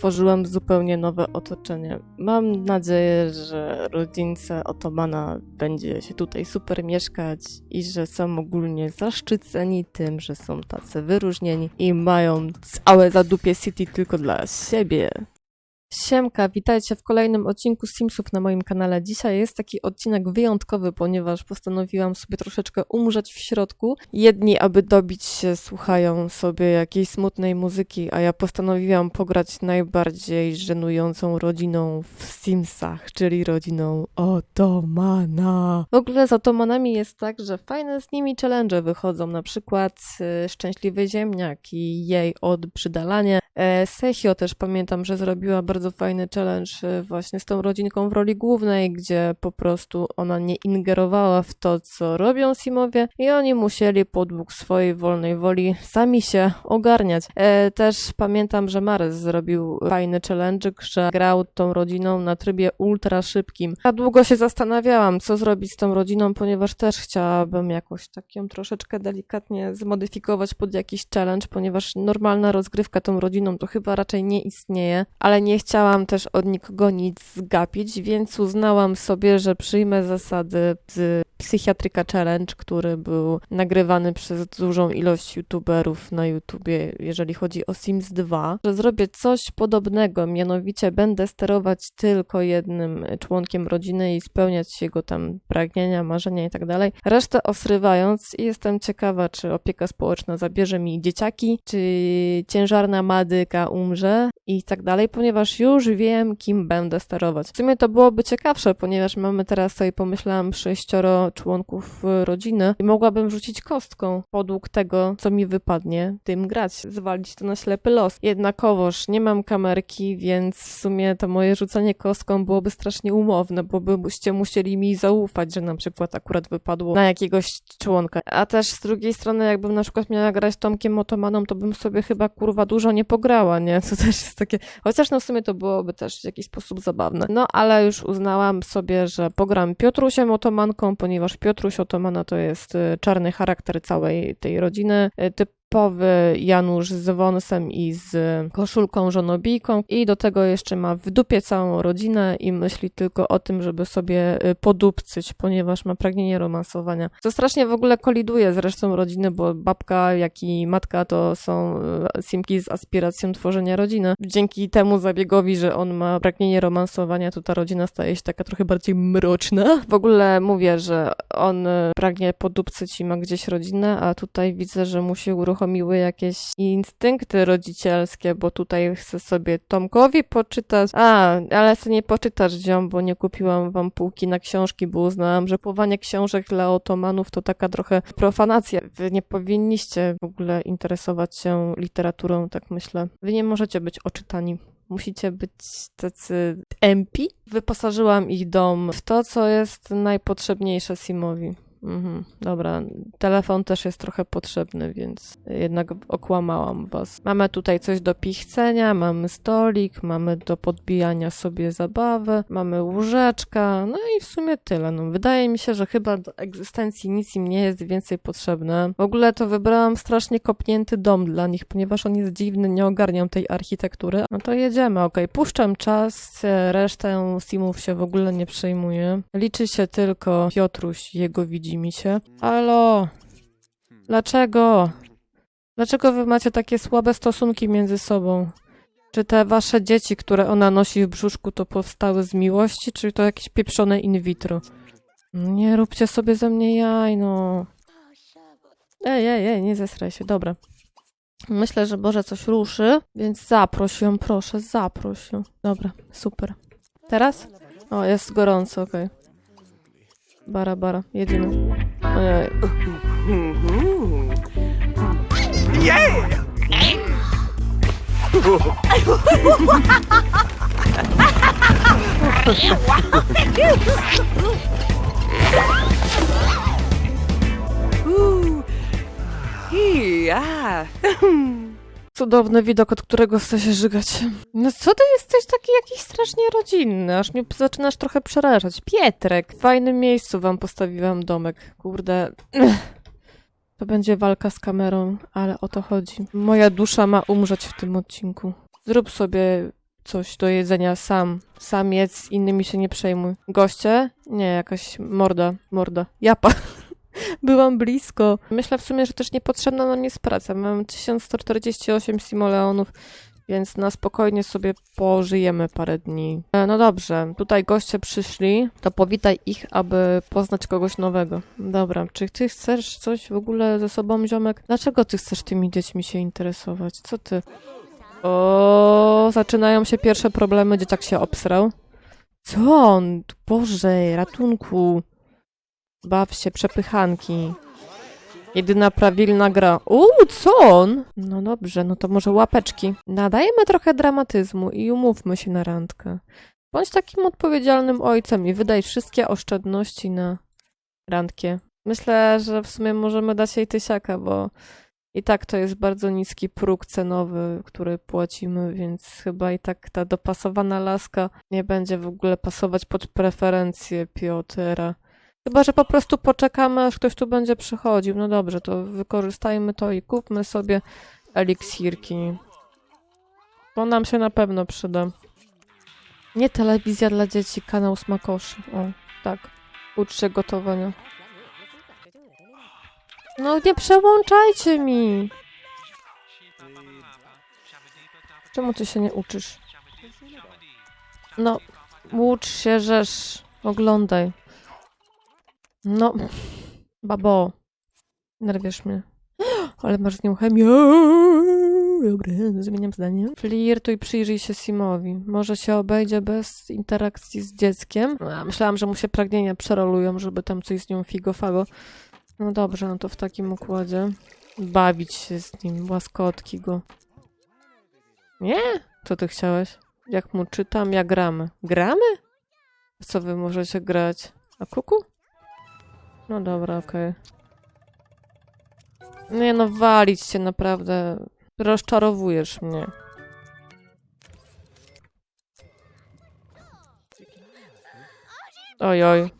stworzyłam zupełnie nowe otoczenie. Mam nadzieję, że rodzince Otomana będzie się tutaj super mieszkać i że są ogólnie zaszczyceni tym, że są tacy wyróżnieni i mają całe zadupie City tylko dla siebie. Siemka, witajcie w kolejnym odcinku Simsów na moim kanale. Dzisiaj jest taki odcinek wyjątkowy, ponieważ postanowiłam sobie troszeczkę umrzeć w środku. Jedni, aby dobić się, słuchają sobie jakiejś smutnej muzyki, a ja postanowiłam pograć najbardziej żenującą rodziną w Simsach, czyli rodziną Otomana. W ogóle z Otomanami jest tak, że fajne z nimi challenge wychodzą, na przykład y, Szczęśliwy Ziemniak i jej odbrzydalanie. E, Sechio też pamiętam, że zrobiła bardzo fajny challenge e, właśnie z tą rodzinką w roli głównej, gdzie po prostu ona nie ingerowała w to, co robią Simowie i oni musieli podług swojej wolnej woli sami się ogarniać. E, też pamiętam, że Mares zrobił fajny challenge, że grał tą rodziną na trybie ultra szybkim. Ja długo się zastanawiałam, co zrobić z tą rodziną, ponieważ też chciałabym jakoś tak ją troszeczkę delikatnie zmodyfikować pod jakiś challenge, ponieważ normalna rozgrywka tą rodziną to chyba raczej nie istnieje, ale nie chciałam też od nikogo nic zgapić, więc uznałam sobie, że przyjmę zasady Psychiatryka Challenge, który był nagrywany przez dużą ilość youtuberów na YouTubie, jeżeli chodzi o Sims 2, że zrobię coś podobnego, mianowicie będę sterować tylko jednym członkiem rodziny i spełniać jego tam pragnienia, marzenia i tak dalej, resztę osrywając i jestem ciekawa, czy opieka społeczna zabierze mi dzieciaki, czy ciężarna madyka umrze i tak dalej, ponieważ już wiem, kim będę sterować. W sumie to byłoby ciekawsze, ponieważ mamy teraz sobie pomyślałam sześcioro członków y, rodziny i mogłabym rzucić kostką podług tego, co mi wypadnie, tym grać, zwalić to na ślepy los. Jednakowoż nie mam kamerki, więc w sumie to moje rzucanie kostką byłoby strasznie umowne, bo byście musieli mi zaufać, że na przykład akurat wypadło na jakiegoś członka. A też z drugiej strony, jakbym na przykład miała grać Tomkiem Otomaną, to bym sobie chyba kurwa dużo nie pograła, nie? To też jest takie, chociaż no w sumie to byłoby też w jakiś sposób zabawne. No ale już uznałam sobie, że pogram Piotrusiem Otomanką, ponieważ Piotruś Otomana to jest y, czarny charakter całej tej rodziny. Y, typowy Janusz z wąsem i z koszulką żonobijką i do tego jeszcze ma w dupie całą rodzinę i myśli tylko o tym, żeby sobie y, podupcyć, ponieważ ma pragnienie romansowania. To strasznie w ogóle koliduje z resztą rodziny, bo babka, jak i matka to są y, simki z aspiracją tworzenia rodziny. Dzięki temu zabiegowi, że on ma pragnienie romansowania, to ta rodzina staje się taka trochę bardziej mroczna. W ogóle mówię, że on y, pragnie podupcyć i ma gdzieś rodzinę, a tutaj widzę, że musi uruchomić uruchomiły jakieś instynkty rodzicielskie, bo tutaj chcę sobie Tomkowi poczytać. A, ale sobie nie poczytasz, ziom, bo nie kupiłam wam półki na książki, bo uznałam, że połowanie książek dla otomanów to taka trochę profanacja. Wy nie powinniście w ogóle interesować się literaturą, tak myślę. Wy nie możecie być oczytani musicie być tacy MP. Wyposażyłam ich dom w to, co jest najpotrzebniejsze Simowi. Mhm, dobra, telefon też jest trochę potrzebny, więc jednak okłamałam was. Mamy tutaj coś do pichcenia, mamy stolik, mamy do podbijania sobie zabawy, mamy łóżeczka, no i w sumie tyle. No, wydaje mi się, że chyba do egzystencji nic im nie jest więcej potrzebne. W ogóle to wybrałam strasznie kopnięty dom dla nich, ponieważ on jest dziwny, nie ogarniam tej architektury. No to jedziemy, okej, okay. puszczam czas, resztę simów się w ogóle nie przejmuje. Liczy się tylko Piotruś, jego widzi nudzi mi się. Halo! Dlaczego? Dlaczego wy macie takie słabe stosunki między sobą? Czy te wasze dzieci, które ona nosi w brzuszku, to powstały z miłości, czy to jakieś pieprzone in vitro? Nie róbcie sobie ze mnie jaj, no. Ej, ej, ej, nie zesraj się, dobra. Myślę, że Boże coś ruszy, więc zaproś ją, proszę, zaproś ją. Dobra, super. Teraz? O, jest gorąco, okej. Okay. Bara, bara, jedziemy. Ojej. Yeah. Cudowny widok, od którego chce się żygać. No co ty jesteś taki jakiś strasznie rodzinny, aż mnie zaczynasz trochę przerażać. Pietrek, w fajnym miejscu wam postawiłam domek. Kurde... To będzie walka z kamerą, ale o to chodzi. Moja dusza ma umrzeć w tym odcinku. Zrób sobie coś do jedzenia sam. Sam jedz, innymi się nie przejmuj. Goście? Nie, jakaś morda, morda. Japa. Byłam blisko. Myślę w sumie, że też niepotrzebna nam jest praca. Mam 1148 simoleonów, więc na spokojnie sobie pożyjemy parę dni. E, No dobrze, tutaj goście przyszli, to powitaj ich, aby poznać kogoś nowego. Dobra, czy ty chcesz coś w ogóle ze sobą, ziomek? Dlaczego ty chcesz tymi dziećmi się interesować? Co ty? O, zaczynają się pierwsze problemy, dzieciak się obsrał. Co on? Boże, ratunku. Baw się, przepychanki. Jedyna prawilna gra. Uuu, co on? No dobrze, no to może łapeczki. Nadajemy trochę dramatyzmu i umówmy się na randkę. Bądź takim odpowiedzialnym ojcem i wydaj wszystkie oszczędności na randkę. Myślę, że w sumie możemy dać jej tysiaka, bo i tak to jest bardzo niski próg cenowy, który płacimy, więc chyba i tak ta dopasowana laska nie będzie w ogóle pasować pod preferencje Piotra. Chyba, że po prostu poczekamy, aż ktoś tu będzie przychodził. No dobrze, to wykorzystajmy to i kupmy sobie eliksirki. To nam się na pewno przyda. Nie telewizja dla dzieci, kanał smakoszy. O, tak. Ucz się gotowania. No nie przełączajcie mi! Czemu ty się nie uczysz? No, ucz się, żeż. Oglądaj. No, babo. Nerwiesz mnie. Ale masz z nią chemię. Dobra, zmieniam zdanie. Flirtuj, przyjrzyj się Simowi. Może się obejdzie bez interakcji z dzieckiem. No, ja myślałam, że mu się pragnienia przerolują, żeby tam coś z nią figofago. No dobrze, no to w takim układzie. Bawić się z nim, łaskotki go. Nie? Co ty chciałeś? Jak mu czytam, ja gramy. Gramy? Co wy możecie grać? A kuku? No dobra, okej. Nie no, walić cię naprawdę. Rozczarowujesz mnie. Oj, oj.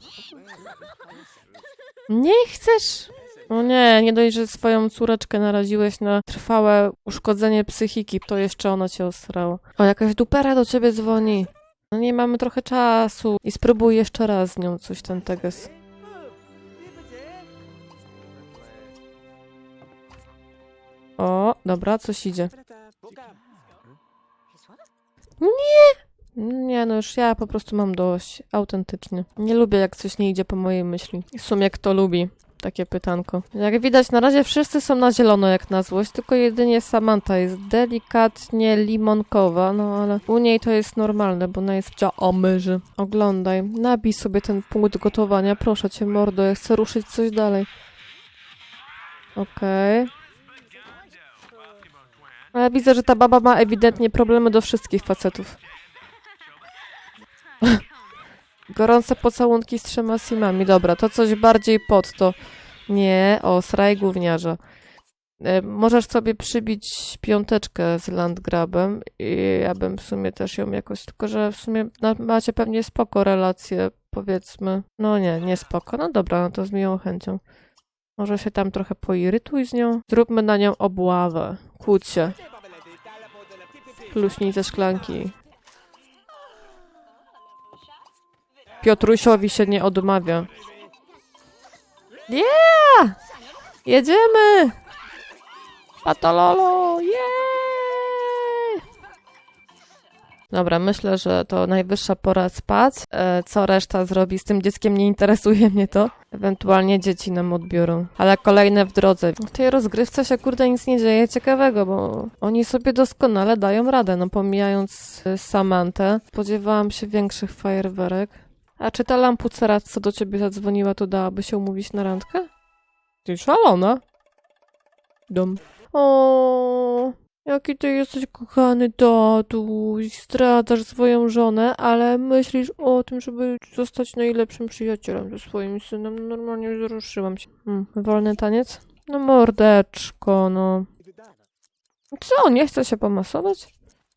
Nie chcesz? O nie, nie dość, że swoją córeczkę naraziłeś na trwałe uszkodzenie psychiki, to jeszcze ona cię osrała. O, jakaś dupera do ciebie dzwoni. No nie mamy trochę czasu. I spróbuj jeszcze raz z nią coś ten teges. O, dobra, coś idzie. Nie, no już ja po prostu mam dość. Autentycznie. Nie lubię, jak coś nie idzie po mojej myśli. W sumie kto lubi? Takie pytanko. Jak widać, na razie wszyscy są na zielono jak na złość, tylko jedynie Samantha jest delikatnie limonkowa, no ale u niej to jest normalne, bo ona jest wcia omyży. Oglądaj, nabij sobie ten punkt gotowania, proszę cię mordo, ja chcę ruszyć coś dalej. Okej. Ale widzę, że ta baba ma ewidentnie problemy do wszystkich facetów. Gorące pocałunki z trzema simami. Dobra, to coś bardziej pod to. Nie, o, sraj gówniarza. E, możesz sobie przybić piąteczkę z landgrabem i ja bym w sumie też ją jakoś, tylko że w sumie macie pewnie spoko relacje, powiedzmy. No nie, nie spoko. No dobra, no to z miłą chęcią. Może się tam trochę poirytuj z nią. Zróbmy na nią obławę. Kłóć się. Pluśnij ze szklanki. Piotrusiowi się nie odmawia. Yeah! Jedziemy! Patololo! Yeah! Dobra, myślę, że to najwyższa pora spać. E, co reszta zrobi z tym dzieckiem, nie interesuje mnie to. Ewentualnie dzieci nam odbiorą. Ale kolejne w drodze. W tej rozgrywce się kurde nic nie dzieje ciekawego, bo oni sobie doskonale dają radę, no pomijając y, Samantę. Spodziewałam się większych fajerwerek. A czy ta lampucera, co do ciebie zadzwoniła, to dałaby się umówić na randkę? Ty szalona. Dom. O, jaki ty jesteś kochany tatuś. Zdradzasz swoją żonę, ale myślisz o tym, żeby zostać najlepszym przyjacielem ze swoim synem. No, Normalnie wzruszyłam się. Hmm, wolny taniec? No mordeczko, no. Co, nie chce się pomasować?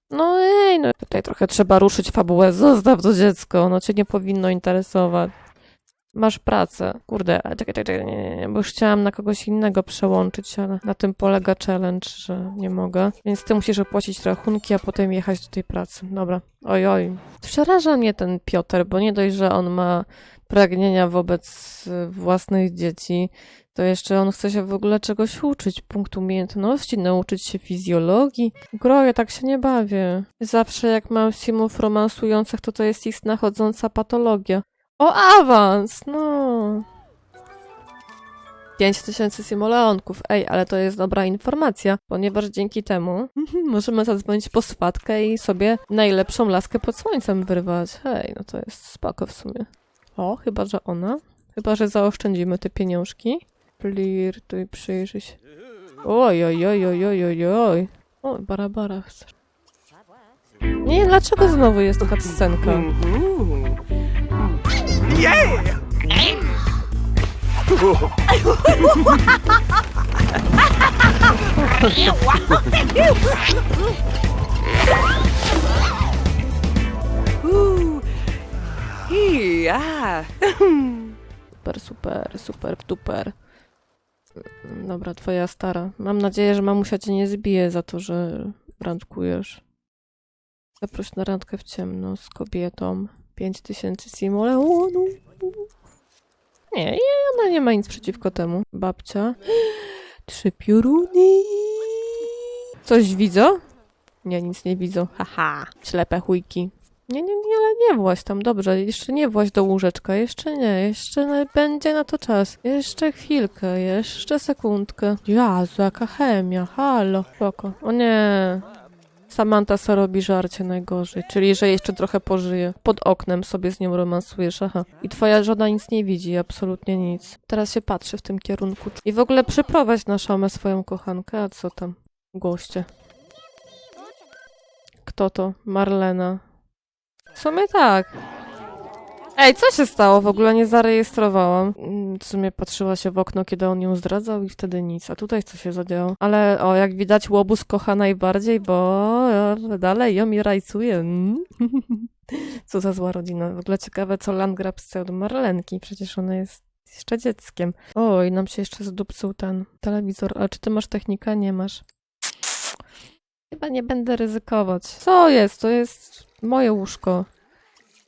No ej, no tutaj trochę trzeba ruszyć fabułę. Zostaw to dziecko, ono cię nie powinno interesować. Masz pracę. Kurde, czekaj, czekaj, czekaj, nie, nie, nie, bo już chciałam na kogoś innego przełączyć, ale na tym polega challenge, że nie mogę. Więc ty musisz opłacić rachunki, a potem jechać do tej pracy. Dobra. Oj, oj. Przeraża mnie ten Piotr, bo nie dość, że on ma pragnienia wobec y, własnych dzieci, to jeszcze on chce się w ogóle czegoś uczyć, punkt umiejętności, nauczyć się fizjologii. Groję, tak się nie bawię. Zawsze jak mam filmów romansujących, to to jest istna chodząca patologia. O, awans! No. 5000 simoleonków. Ej, ale to jest dobra informacja, ponieważ dzięki temu możemy zadzwonić po swatkę i sobie najlepszą laskę pod słońcem wyrwać. Hej, no to jest spoko w sumie. O, chyba, że ona. Chyba, że zaoszczędzimy te pieniążki. Flirtuj, przyjrzyj się. Oj, oj, oj, oj, oj, oj, oj. O, barabara chcesz. Nie, dlaczego znowu jest taka scenka? Yeah! Yeah. Super, super, super, duper. Dobra, twoja stara. Mam nadzieję, że mamusia cię nie zbije za to, że randkujesz. Zaproś na randkę w ciemno z kobietą. 5000 simoleonów. Nie, ona nie ma nic przeciwko temu. Babcia. Trzy pioruny. Coś widzą? Nie, nic nie widzą. Haha, ślepe chujki. Nie, nie, nie, ale nie właź tam, dobrze, jeszcze nie właź do łóżeczka, jeszcze nie, jeszcze będzie na to czas. Jeszcze chwilkę, jeszcze sekundkę. Jezu, jaka chemia, halo, spoko. O nie, Samantha se robi żarcie najgorzej, czyli że jeszcze trochę pożyje. Pod oknem sobie z nią romansujesz, aha. I twoja żona nic nie widzi, absolutnie nic. Teraz się patrzy w tym kierunku. I w ogóle przyprowadź na szamę swoją kochankę, a co tam? Goście. Kto to? Marlena. W sumie tak. Ej, co się stało? W ogóle nie zarejestrowałam. Mm, W sumie patrzyła się w okno, kiedy on ją zdradzał i wtedy nic. A tutaj co się zadziało? Ale o, jak widać, łobuz kocha najbardziej, bo e, dalej ją i rajcuje. Mm. Co za zła rodzina. W ogóle ciekawe, co Landgrab z do Marlenki. Przecież ona jest jeszcze dzieckiem. Oj, nam się jeszcze zdupcył ten telewizor. A czy ty masz technikę? Nie masz. Chyba nie będę ryzykować. Co jest? To jest moje łóżko.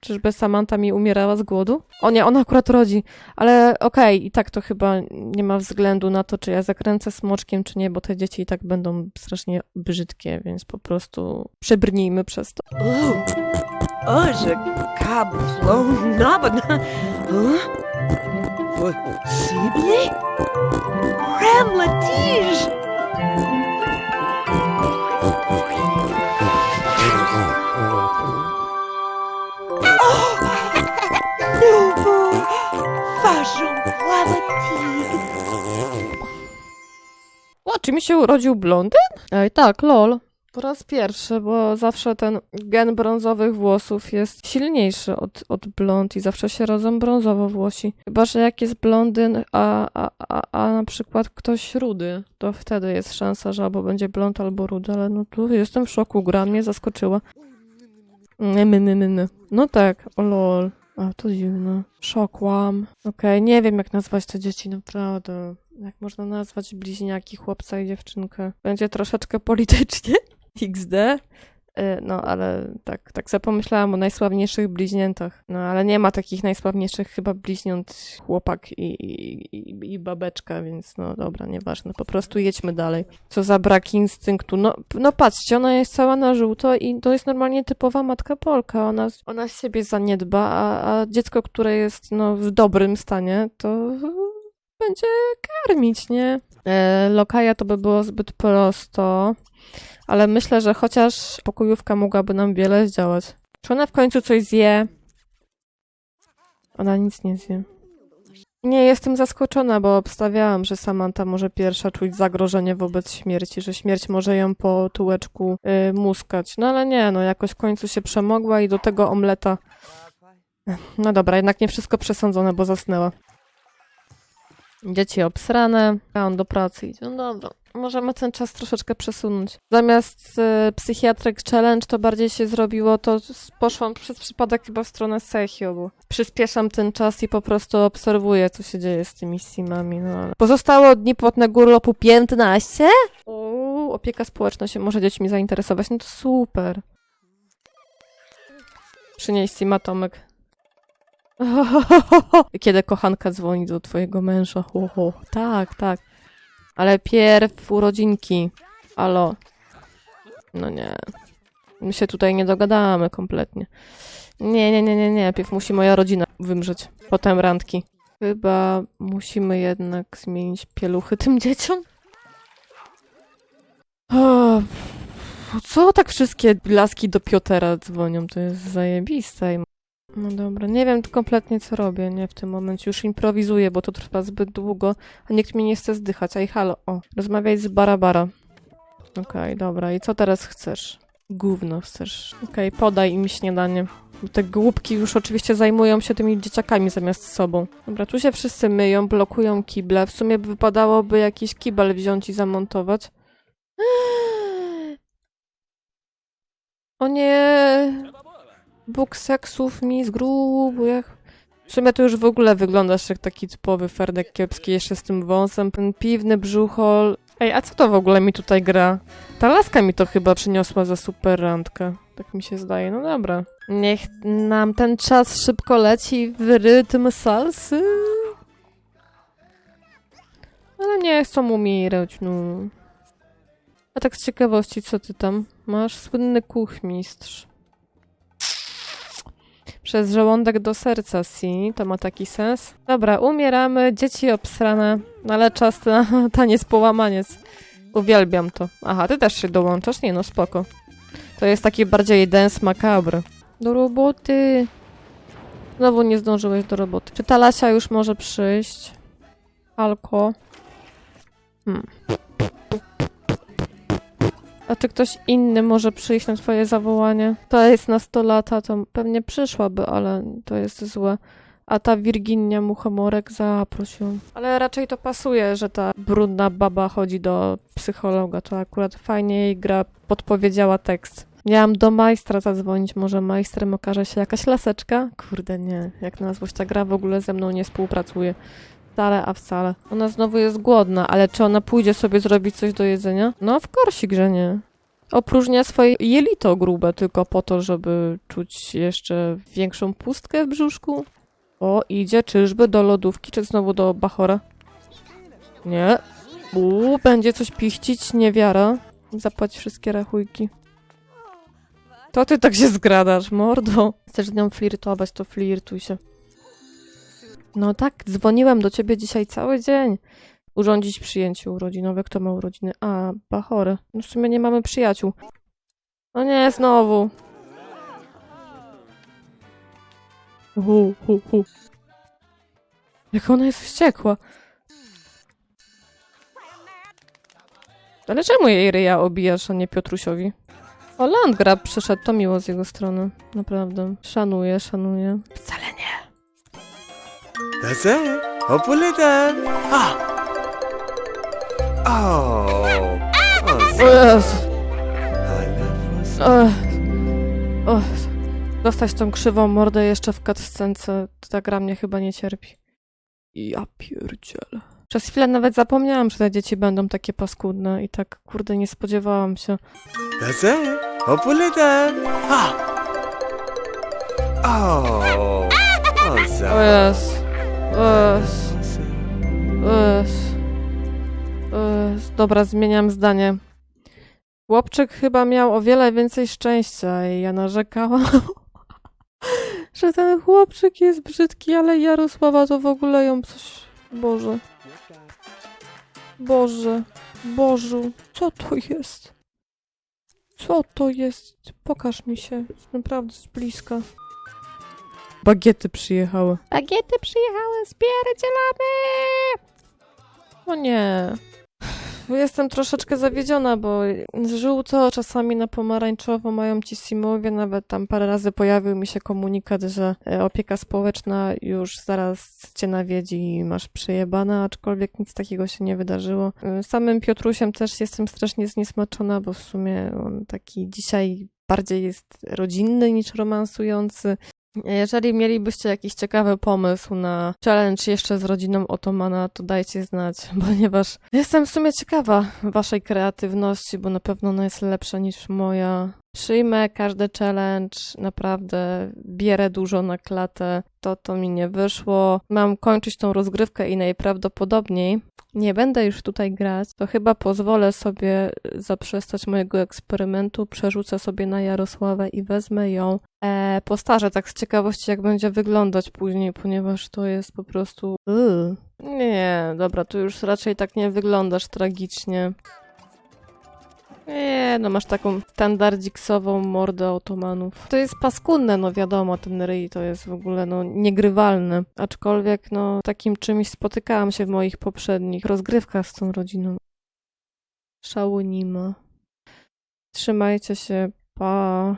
Czyżby Samantha mi umierała z głodu? O nie, ona akurat rodzi. Ale okej, i tak to chyba nie ma względu na to, czy ja zakręcę smoczkiem, czy nie, bo te dzieci i tak będą strasznie brzydkie, więc po prostu przebrnijmy przez to. Cablon nabana. Huh? Possible? Crème la Poimatique! O, czy mi się urodził blondyn? Ej, tak, lol. Po raz pierwszy, bo zawsze ten gen brązowych włosów jest silniejszy od, od blond i zawsze się rodzą brązowo włosi. Chyba, że jak jest blondyn, a, a, a, a na przykład ktoś rudy, to wtedy jest szansa, że albo będzie blond, albo rudy, ale no tu jestem w szoku, gra mnie zaskoczyła. My, my, my, my. No tak, o lol. A, to dziwne. Szokłam. Okej, nie wiem jak nazwać te dzieci, naprawdę. Jak można nazwać bliźniaki, chłopca i dziewczynkę? Będzie troszeczkę politycznie. XD. Y, No, ale tak, tak sobie pomyślałam o najsławniejszych bliźniętach. No, ale nie ma takich najsławniejszych chyba bliźniąt chłopak i, i, i, i babeczka, więc no dobra, nieważne. Po prostu jedźmy dalej. Co za brak instynktu. No, no patrzcie, ona jest cała na żółto i to jest normalnie typowa matka Polka. Ona, ona siebie zaniedba, a, a dziecko, które jest no, w dobrym stanie, to będzie karmić, nie? E, lokaja to by było zbyt prosto, ale myślę, że chociaż pokojówka mogłaby nam wiele zdziałać. Czy ona w końcu coś zje? Ona nic nie zje. Nie jestem zaskoczona, bo obstawiałam, że Samantha może pierwsza czuć zagrożenie wobec śmierci, że śmierć może ją po tułeczku y, muskać. No ale nie, no jakoś w końcu się przemogła i do tego omleta. No dobra, jednak nie wszystko przesądzone, bo zasnęła. Dzieci obsrane, a on do pracy idzie. No dobra, możemy ten czas troszeczkę przesunąć. Zamiast y, Challenge to bardziej się zrobiło, to poszłam przez przypadek chyba w stronę Sechio, bo przyspieszam ten czas i po prostu obserwuję, co się dzieje z tymi simami, no ale... Pozostało dni płatnego urlopu 15? Uuu, opieka społeczna się może dziećmi zainteresować, no to super. Przynieś sima Tomek. Kiedy kochanka dzwoni do twojego męża. Ho, ho. Tak, tak. Ale pierw urodzinki. Alo. No nie. My się tutaj nie dogadamy kompletnie. Nie, nie, nie, nie, nie. Pierw musi moja rodzina wymrzeć. Potem randki. Chyba musimy jednak zmienić pieluchy tym dzieciom. O, co tak wszystkie laski do Piotera dzwonią? To jest zajebiste. No dobra, nie wiem kompletnie co robię, nie w tym momencie. Już improwizuję, bo to trwa zbyt długo, a nikt mnie nie chce zdychać. Aj, halo, o, rozmawiaj z Barabara. Okej, dobra, i co teraz chcesz? Gówno chcesz. Okej, podaj im śniadanie. Bo Te głupki już oczywiście zajmują się tymi dzieciakami zamiast sobą. Dobra, tu się wszyscy myją, blokują kible. W sumie by wypadałoby jakiś kibel wziąć i zamontować. O nie! Bóg seksów mi zgrubuje. W sumie to już w ogóle wyglądasz jak taki typowy Ferdek kiepski, jeszcze z tym wąsem. Ten piwny brzuchol. Ej, a co to w ogóle mi tutaj gra? Ta laska mi to chyba przyniosła za super randkę. Tak mi się zdaje. No dobra. Niech nam ten czas szybko leci w rytm salsy. Ale nie chcą umierać, no. A tak z ciekawości, co ty tam masz? Słynny kuchmistrz. Przez żołądek do serca, si. To ma taki sens. Dobra, umieramy, dzieci obsrane, no ale czas na taniec połamaniec. Uwielbiam to. Aha, ty też się dołączasz? Nie no, spoko. To jest taki bardziej dance macabre. Do roboty. Znowu nie zdążyłeś do roboty. Czy ta Lasia już może przyjść? Alko. Hmm. A czy ktoś inny może przyjść na twoje zawołanie? To jest na 100 lata, to pewnie przyszłaby, ale to jest złe. A ta Virginia Muchomorek zaproś ją. Ale raczej to pasuje, że ta brudna baba chodzi do psychologa. To akurat fajnie jej gra podpowiedziała tekst. Miałam do majstra zadzwonić, może majstrem okaże się jakaś laseczka? Kurde nie, jak na złość ta gra w ogóle ze mną nie współpracuje. Wcale, a wcale. Ona znowu jest głodna, ale czy ona pójdzie sobie zrobić coś do jedzenia? No, w korsik, że nie. Opróżnia swoje jelito grube tylko po to, żeby czuć jeszcze większą pustkę w brzuszku. O, idzie, czyżby do lodówki, czy znowu do bachora? Nie. Uuu, będzie coś pichcić, niewiara. Zapłać wszystkie rachujki. To ty tak się zgradasz, mordo. Chcesz z nią flirtować, to flirtuj się. No tak, dzwoniłem do ciebie dzisiaj cały dzień. Urządzić przyjęcie urodzinowe. Kto ma urodziny? A, Bachory. No w sumie nie mamy przyjaciół. No nie, znowu. Hu, hu, hu. Jak ona jest wściekła. Ale czemu jej ryja obijasz, a nie Piotrusiowi? O, Landgrab przyszedł, to miło z jego strony. Naprawdę. Szanuję, szanuję. Wcale. That's it. Hopulita. Ah. Oh. Oh, O Jezu. Ale Ech. Och. Dostać tą krzywą mordę jeszcze w cutscence, to ta gra mnie chyba nie cierpi. Ja pierdzielę. Przez chwilę nawet zapomniałam, że te dzieci będą takie paskudne i tak, kurde, nie spodziewałam się. That's it. Hopulita. Ah. Oh. Oh, O. Jezu. Jezu. Dobra, zmieniam zdanie. Chłopczyk chyba miał o wiele więcej szczęścia i ja narzekałam, że ten chłopczyk jest brzydki, ale Jarosława to w ogóle ją coś... Boże. Boże. Bożu. Co to jest? Co to jest? Pokaż mi się. Naprawdę z bliska. Bagiety przyjechały. Bagiety przyjechały, spierdzielamy! O nie. Jestem troszeczkę zawiedziona, bo żółto, czasami na pomarańczowo mają ci simowie, nawet tam parę razy pojawił mi się komunikat, że e, opieka społeczna już zaraz cię nawiedzi i masz przejebane, aczkolwiek nic takiego się nie wydarzyło. E, Samym Piotrusiem też jestem strasznie zniesmaczona, bo w sumie on taki dzisiaj bardziej jest rodzinny niż romansujący. Jeżeli mielibyście jakiś ciekawy pomysł na challenge jeszcze z rodziną Otomana, to dajcie znać, ponieważ jestem w sumie ciekawa waszej kreatywności, bo na pewno ona jest lepsza niż moja. Przyjmę każdy challenge, naprawdę bierę dużo na klatę. To to mi nie wyszło. Mam kończyć tą rozgrywkę i najprawdopodobniej nie będę już tutaj grać, to chyba pozwolę sobie zaprzestać mojego eksperymentu, przerzucę sobie na Jarosławę i wezmę ją. E, postarzę tak z ciekawości, jak będzie wyglądać później, ponieważ to jest po prostu... Yy. Nie, dobra, tu już raczej tak nie wyglądasz tragicznie. Nie, no masz taką standardziksową mordę otomanów. To jest paskudne, no wiadomo, ten ryj to jest w ogóle no niegrywalny. Aczkolwiek no takim czymś spotykałam się w moich poprzednich rozgrywkach z tą rodziną. Szału nie ma. Trzymajcie się, pa.